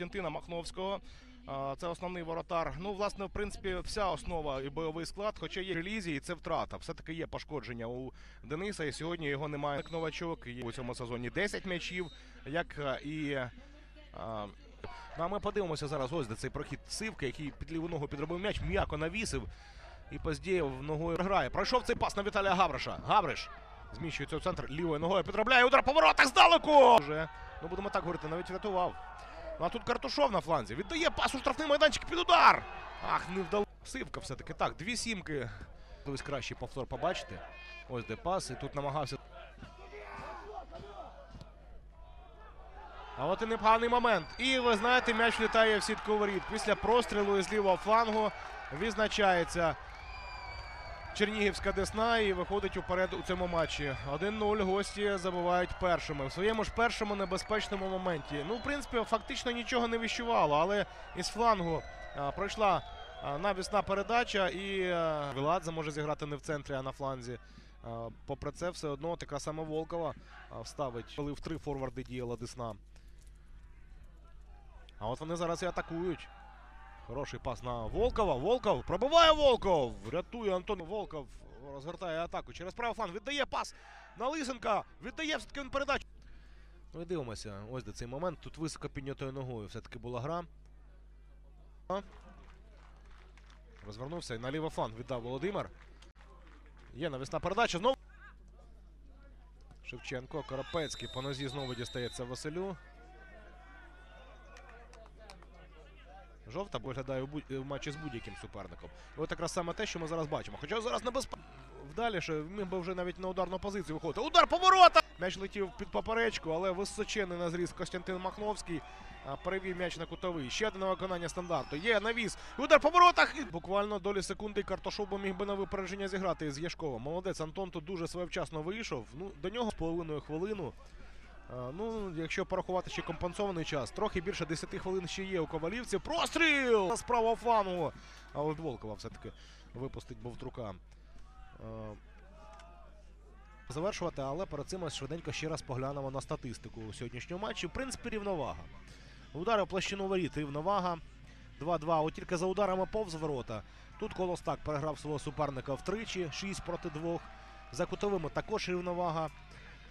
Костянтина Махновського. Це основний воротар. Ну, власне, в принципі, вся основа і бойовий склад, хоча є релізії, і це втрата. Все-таки є пошкодження у Дениса, і сьогодні його немає. Як Новачок є у цьому сезоні 10 м'ячів, як і. а, Ну, а ми подивимося зараз ось де цей прохід Сивка, який під ліву ногу підробив м'яч, м'яко навісив. І Поздєєв ногою грає. Пройшов цей пас на Віталія Гавриша. Гавриш зміщується у центр лівою ногою. Підробляє удар по воротах здалеку. Вже, ну будемо так говорити, навіть врятував. Ну а тут Картушов на фланзі. Віддає пас у штрафний майданчик під удар. Ах, не вдало. Сивка все-таки. Так, дві сімки. Ось кращий повтор побачити. Ось де пас. І тут намагався. А от і непоганий момент. І ви знаєте, м'яч літає в сітку воріт. Після прострілу із лівого флангу відзначається Чернігівська Десна і виходить уперед у цьому матчі. 1-0 гості забувають першими. В своєму ж першому небезпечному моменті. Ну, в принципі, фактично нічого не віщувало, але із флангу а, пройшла а, навісна передача, і а, Віладзе може зіграти не в центрі, а на фланзі. А, попри це, все одно така сама Волкова а, вставить, коли в три форварди діяла Десна. А от вони зараз і атакують. Хороший пас на Волкова. Волков пробиває Волков. Рятує Антон Волков. Розгортає атаку. Через правий фланг віддає пас на Лисенка. Віддає все-таки він передачу. Ну і дивимося. Ось де цей момент. Тут високо піднятою ногою все-таки була гра. Розвернувся і на лівий фланг віддав Володимир. Є навісна передача. Знову. Шевченко. Коропецький по нозі знову дістається Василю. Жовта виглядає в матчі з будь-яким суперником. І от якраз саме те, що ми зараз бачимо. Хоча зараз небезпечно. Вдаліше міг би вже навіть на ударну позицію виходити. Удар по воротах! М'яч летів під поперечку, але височений на зріз Костянтин Махновський перевів м'яч на кутовий. Ще одне виконання стандарту. Є навіс. Удар по воротах! Буквально долі секунди Картошов би міг би на випередження зіграти з Яшковим. Молодець, Антон тут дуже своєвчасно вийшов. Ну, до нього з половиною хвилину. А, Ну, якщо порахувати ще компенсований час, трохи більше 10 хвилин ще є у ковалівців. Простріл! З правого флангу. А от Волкова все-таки випустить Бовтрука. Завершувати, але перед цим швиденько ще раз поглянемо на статистику у сьогоднішньому матчі. В принципі, рівновага. Удари в площину воріт, рівновага. 2-2. От тільки за ударами повз ворота. Тут Колостак переграв свого суперника втричі, 6 проти 2. За кутовими також рівновага.